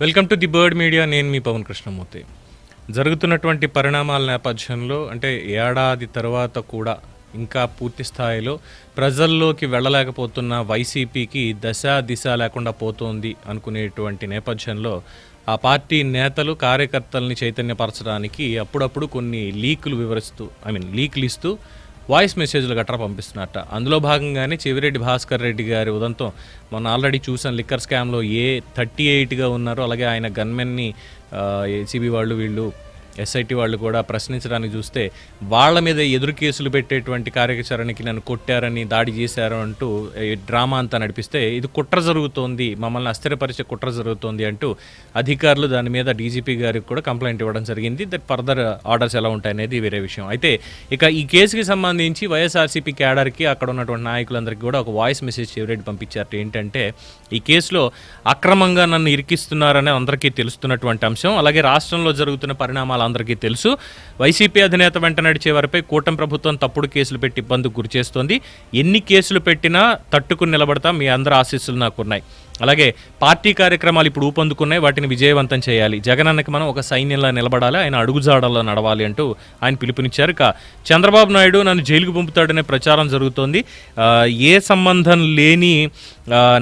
Welcome to the bird media. నేను మీ పవన్ కృష్ణమూర్తి. జరుగుతున్నటువంటి పరిణామాల నేపథ్యంలో అంటే ఏడాది తర్వాత కూడా ఇంకా పూర్తి స్థాయిలో ప్రజల్లోకి వెళ్ళలేకపోతున్న వైసీపీకి దశ దిశ లేకుండా పోతోంది అనుకునేటువంటి నేపథ్యంలో ఆ పార్టీ నేతలు కార్యకర్తల్ని చైతన్యపరచడానికి అప్పుడప్పుడు కొన్ని లీకులు వివరిస్తూ ఐ మీన్ లీకులు ఇస్తూ వాయిస్ మెసేజ్లు గట్రా పంపిస్తున్నట్ట. అందులో భాగంగానే చెవిరెడ్డి భాస్కర్ రెడ్డి గారి ఉదంతం మొన్న ఆల్రెడీ చూసాం లిక్కర్ స్కామ్లో ఏ థర్టీ ఎయిట్గా ఉన్నారో అలాగే ఆయన గన్మెన్ని ఏసీబీ వాళ్ళు వీళ్ళు ఎస్ఐటి వాళ్ళు కూడా ప్రశ్నించడానికి చూస్తే వాళ్ళ మీద ఎదురు కేసులు పెట్టేటువంటి కార్యాచరణకి నన్ను కొట్టారని దాడి చేశారు అంటూ డ్రామా అంతా నడిపిస్తే ఇది కుట్ర జరుగుతోంది మమ్మల్ని అస్థిరపరిచే కుట్ర జరుగుతోంది అంటూ అధికారులు దాని మీద డీజీపీ గారికి కూడా కంప్లైంట్ ఇవ్వడం జరిగింది. దట్ ఫర్దర్ ఆర్డర్స్ ఎలా ఉంటాయనేది వేరే విషయం. అయితే ఇక ఈ కేసుకి సంబంధించి వైఎస్ఆర్సీపీ క్యాడర్కి అక్కడ ఉన్నటువంటి నాయకులందరికీ కూడా ఒక వాయిస్ మెసేజ్ చెవిరెడ్డి పంపించారు ఏంటంటే ఈ కేసులో అక్రమంగా నన్ను ఇరికిస్తున్నారని అందరికీ తెలుస్తున్నటువంటి అంశం అలాగే రాష్ట్రంలో జరుగుతున్న పరిణామాలు అందరికీ తెలుసు. వైసీపీ అధినేత వెంట నడిచే వారిపై కూటమి ప్రభుత్వం తప్పుడు కేసులు పెట్టి ఇబ్బందికి గురిచేస్తోంది ఎన్ని కేసులు పెట్టినా తట్టుకుని నిలబడతా మీ అందరి ఆశీస్సులు నాకున్నాయి. అలాగే పార్టీ కార్యక్రమాలు ఇప్పుడు ఊపందుకున్నాయి. వాటిని విజయవంతం చేయాలి. జగనన్నకి మనం ఒక సైన్యంలా నిలబడాలి. ఆయన అడుగుజాడల్లో నడవాలి అంటూ ఆయన పిలుపునిచ్చారు. ఇక చంద్రబాబు నాయుడు నన్ను జైలుకు పంపుతాడనే ప్రచారం జరుగుతోంది. ఏ సంబంధం లేని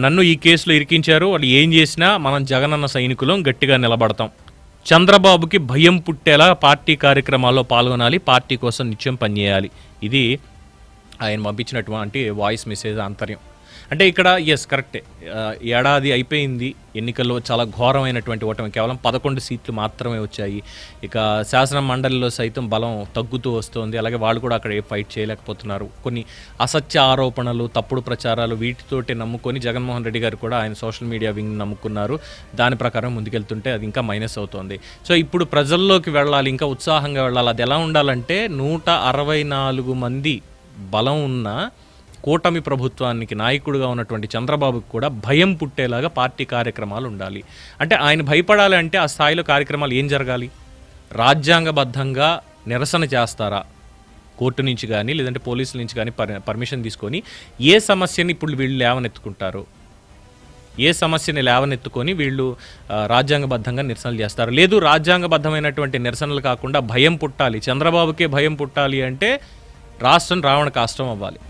నన్ను ఈ కేసులో ఇరికించారు. వాళ్ళు ఏం చేసినా మనం జగనన్న సైనికులం గట్టిగా నిలబడతాం. చంద్రబాబుకి భయం పుట్టేలా పార్టీ కార్యక్రమాల్లో పాల్గొనాలి పార్టీ కోసం నిత్యం పనిచేయాలి. ఇది ఆయన పంపించినటువంటి వాయిస్ మెసేజ్ ఆంతర్యం. అంటే ఇక్కడ ఎస్ కరెక్టే ఏడాది అయిపోయింది. ఎన్నికల్లో చాలా ఘోరమైనటువంటి ఓటమి. కేవలం పదకొండు సీట్లు మాత్రమే వచ్చాయి. ఇక శాసన మండలిలో సైతం బలం తగ్గుతూ వస్తుంది. అలాగే వాళ్ళు కూడా అక్కడ ఏ ఫైట్ చేయలేకపోతున్నారు. కొన్ని అసత్య ఆరోపణలు తప్పుడు ప్రచారాలు వీటితోటి నమ్ముకొని జగన్మోహన్ రెడ్డి గారు కూడా ఆయన సోషల్ మీడియా వింగ్ నమ్ముకున్నారు. దాని ప్రకారం ముందుకెళ్తుంటే అది ఇంకా మైనస్ అవుతోంది. సో ఇప్పుడు ప్రజల్లోకి వెళ్ళాలి ఇంకా ఉత్సాహంగా వెళ్ళాలి. అది ఎలా ఉండాలంటే నూట అరవై నాలుగు మంది బలం ఉన్న కూటమి ప్రభుత్వానికి నాయకుడుగా ఉన్నటువంటి చంద్రబాబుకి కూడా భయం పుట్టేలాగా పార్టీ కార్యక్రమాలు ఉండాలి. అంటే ఆయన భయపడాలి అంటే ఆ స్థాయిలో కార్యక్రమాలు ఏం జరగాలి? రాజ్యాంగబద్ధంగా నిరసన చేస్తారా? కోర్టు నుంచి కానీ లేదంటే పోలీసుల నుంచి కానీ పర్ పర్మిషన్ తీసుకొని ఏ సమస్యని ఇప్పుడు వీళ్ళు లేవనెత్తుకుంటారు? ఏ సమస్యని లేవనెత్తుకొని వీళ్ళు రాజ్యాంగబద్ధంగా నిరసనలు చేస్తారు? లేదు రాజ్యాంగబద్ధమైనటువంటి నిరసనలు కాకుండా భయం పుట్టాలి. చంద్రబాబుకే భయం పుట్టాలి అంటే రాష్ట్రం రావణ కాష్టం అవ్వాలి.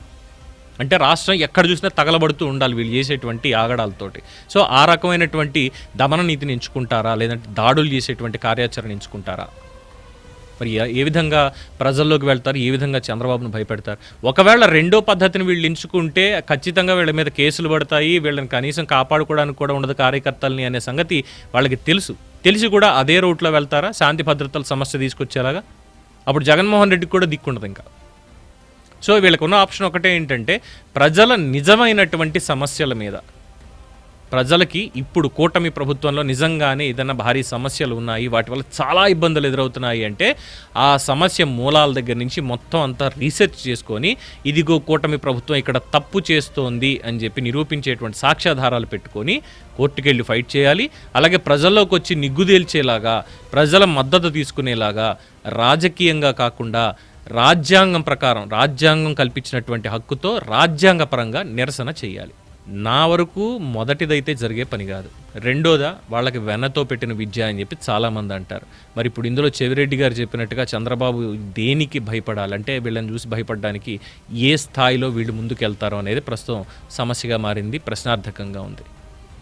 అంటే రాష్ట్రం ఎక్కడ చూసినా తగలబడుతూ ఉండాలి వీళ్ళు చేసేటువంటి ఆగడాలతోటి. సో ఆ రకమైనటువంటి దమన నీతిని ఎంచుకుంటారా? లేదంటే దాడులు చేసేటువంటి కార్యాచరణ ఎంచుకుంటారా? మరి ఏ- విధంగా ప్రజల్లోకి వెళ్తారు? ఏ విధంగా చంద్రబాబును భయపెడతారు? ఒకవేళ రెండో పద్ధతిని వీళ్ళు ఎంచుకుంటే ఖచ్చితంగా వీళ్ళ మీద కేసులు పడతాయి వీళ్ళని కనీసం కాపాడుకోవడానికి కూడా ఉండదు కార్యకర్తలని అనే సంగతి వాళ్ళకి తెలుసు. తెలిసి కూడా అదే రూట్లో వెళ్తారా? శాంతి భద్రతల సమస్య తీసుకొచ్చేలాగా? అప్పుడు జగన్మోహన్ రెడ్డికి కూడా దిక్కుండదు ఇంకా. సో వీళ్ళకున్న ఆప్షన్ ఒకటే ఏంటంటే ప్రజల నిజమైనటువంటి సమస్యల మీద. ప్రజలకి ఇప్పుడు కూటమి ప్రభుత్వంలో నిజంగానే ఏదైనా భారీ సమస్యలు ఉన్నాయి వాటి వల్ల చాలా ఇబ్బందులు ఎదురవుతున్నాయి అంటే ఆ సమస్య మూలాల దగ్గర నుంచి మొత్తం అంతా రీసెర్చ్ చేసుకొని ఇదిగో కూటమి ప్రభుత్వం ఇక్కడ తప్పు చేస్తోంది అని చెప్పి నిరూపించేటువంటి సాక్ష్యాధారాలు పెట్టుకొని కోర్టుకెళ్ళి ఫైట్ చేయాలి. అలాగే ప్రజల్లోకి వచ్చి నిగ్గుదేల్చేలాగా ప్రజల మద్దతు తీసుకునేలాగా రాజకీయంగా కాకుండా రాజ్యాంగం ప్రకారం రాజ్యాంగం కల్పించినటువంటి హక్కుతో రాజ్యాంగపరంగా నిరసన చేయాలి. నా వరకు మొదటిదైతే జరిగే పని కాదు. రెండోదా వాళ్ళకి వెన్నతో పెట్టిన విద్య అని చెప్పి చాలామంది అంటారు. మరి ఇప్పుడు ఇందులో చెవిరెడ్డి గారు చెప్పినట్టుగా చంద్రబాబు దేనికి భయపడాలంటే వీళ్ళని చూసి భయపడడానికి ఏ స్థాయిలో వీళ్ళు ముందుకెళ్తారో అనేది ప్రస్తుతం సమస్యగా మారింది ప్రశ్నార్థకంగా ఉంది.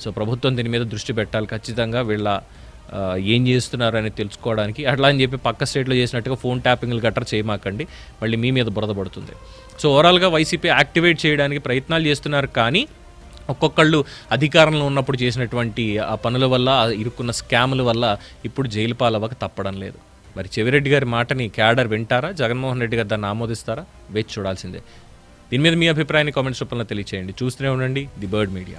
సో ప్రభుత్వం దీని మీద దృష్టి పెట్టాలి. ఖచ్చితంగా వీళ్ళ ఏం చేస్తున్నారు అని తెలుసుకోవడానికి అట్లా అని చెప్పి పక్క స్టేట్లో చేసినట్టుగా ఫోన్ ట్యాపింగ్లు గట్రా చేయమాకండి. మళ్ళీ మీ మీద బురద పడుతుంది. సో ఓవరాల్గా వైసీపీ యాక్టివేట్ చేయడానికి ప్రయత్నాలు చేస్తున్నారు కానీ ఒక్కొక్కళ్ళు అధికారంలో ఉన్నప్పుడు చేసినటువంటి ఆ పనుల వల్ల ఇరుక్కున్న స్కాముల వల్ల ఇప్పుడు జైలు పాలవ్వక తప్పడం లేదు. మరి చెవిరెడ్డి గారి మాటని క్యాడర్ వింటారా? జగన్మోహన్ రెడ్డి గారు దాన్ని ఆమోదిస్తారా? వేచి చూడాల్సిందే. దీని మీద మీ అభిప్రాయాన్ని కామెంట్స్ రూపంలో తెలియచేయండి. చూస్తూనే ఉండండి. The bird media.